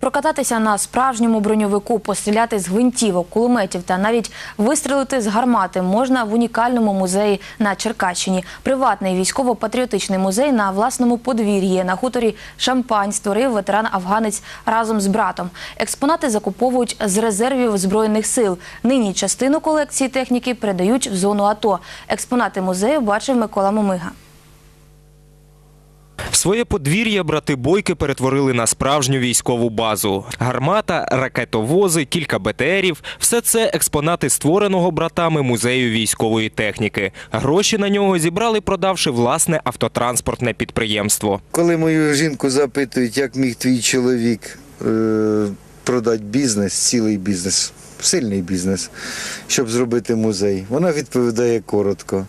Прокататися на справжньому броньовику, постріляти з гвинтівок, кулеметів та навіть вистрелити з гармати можна в унікальному музеї на Черкащині. Приватний військово-патріотичний музей на власному подвір'ї на хуторі Шампань створив ветеран-афганець разом з братом. Експонати закуповують з резервів збройних сил. Нині частину колекції техніки передають в зону АТО. Експонати музею бачив Микола Момига. Своє подвір'я брати бойки перетворили на справжню військову базу. Гармата, ракетовози, кілька БТРів – все це експонати створеного братами музею військової техніки. Гроші на нього зібрали, продавши власне автотранспортне підприємство. Коли мою жінку запитують, як міг твій чоловік е, продати бізнес, цілий бізнес, сильний бізнес, щоб зробити музей, вона відповідає коротко.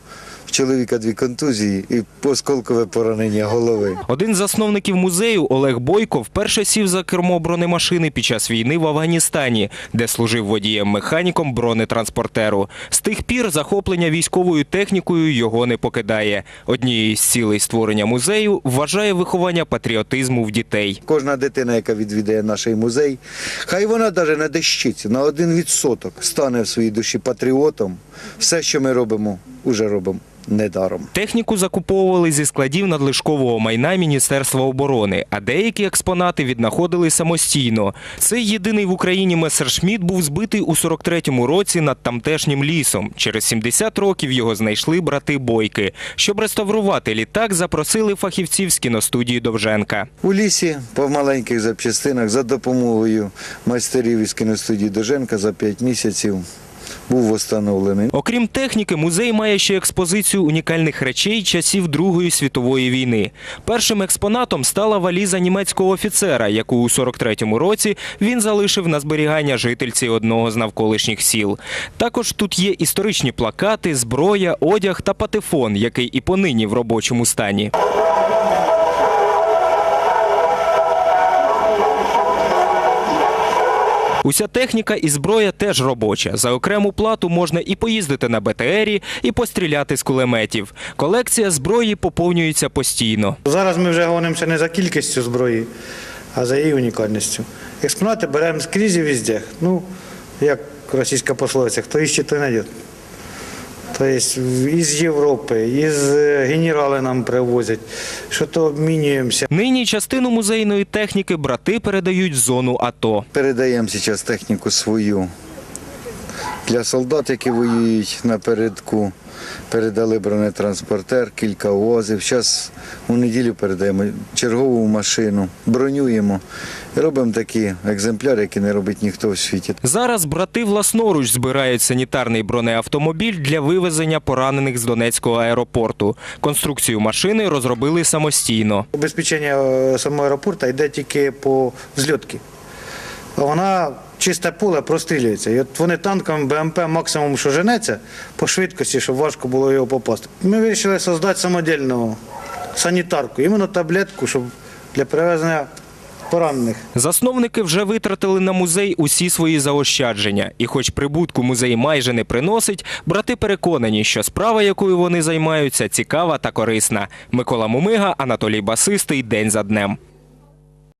В чоловіка дві контузії і осколкове поранення голови. Один з засновників музею Олег Бойко вперше сів за кермо бронемашини під час війни в Афганістані, де служив водієм-механіком бронетранспортеру. З тих пір захоплення військовою технікою його не покидає. Однією з цілей створення музею вважає виховання патріотизму в дітей. Кожна дитина, яка відвідає наш музей, хай вона навіть на дещиці, на один відсоток стане в своїй душі патріотом. Все, що ми робимо, уже робимо недаром. Техніку закуповували зі складів надлишкового майна Міністерства оборони, а деякі експонати віднаходили самостійно. Цей єдиний в Україні месершміт був збитий у 43-му році над тамтешнім лісом. Через 70 років його знайшли брати Бойки. Щоб реставрувати літак, запросили фахівців з кіностудії Довженка. У лісі по маленьких запчастинах за допомогою майстерів із кіностудії Доженка за 5 місяців був встановлений. Окрім техніки, музей має ще експозицію унікальних речей часів Другої світової війни. Першим експонатом стала валіза німецького офіцера, яку у 43-му році він залишив на зберігання жительці одного з навколишніх сіл. Також тут є історичні плакати, зброя, одяг та патефон, який і понині в робочому стані. Уся техніка і зброя теж робоча. За окрему плату можна і поїздити на БТРі, і постріляти з кулеметів. Колекція зброї поповнюється постійно. Зараз ми вже гонимося не за кількістю зброї, а за її унікальністю. Експонати беремо скрізь і везде. Ну, як російська пословиця, хто іще, той знайде. Тобто із Європи, із е, генерали нам привозять, що то обмінюємося. Нині частину музейної техніки брати передають в зону АТО. Передаємо зараз техніку свою для солдат, які воюють напередку. Передали бронетранспортер, кілька возів. Зараз у неділю передаємо чергову машину, бронюємо і робимо такі екземпляри, які не робить ніхто в світі. Зараз брати власноруч збирають санітарний бронеавтомобіль для вивезення поранених з Донецького аеропорту. Конструкцію машини розробили самостійно. Обезпечення е, самого аеропорту йде тільки по взльотки. Вона чисте поле прострілюється. І от вони танками БМП максимум, що женеться по швидкості, щоб важко було його попасти. Ми вирішили создати самодільну санітарку, іменно таблетку, щоб для перевезення поранених. Засновники вже витратили на музей усі свої заощадження. І хоч прибутку музей майже не приносить, брати переконані, що справа, якою вони займаються, цікава та корисна. Микола Мумига, Анатолій Басистий. День за днем.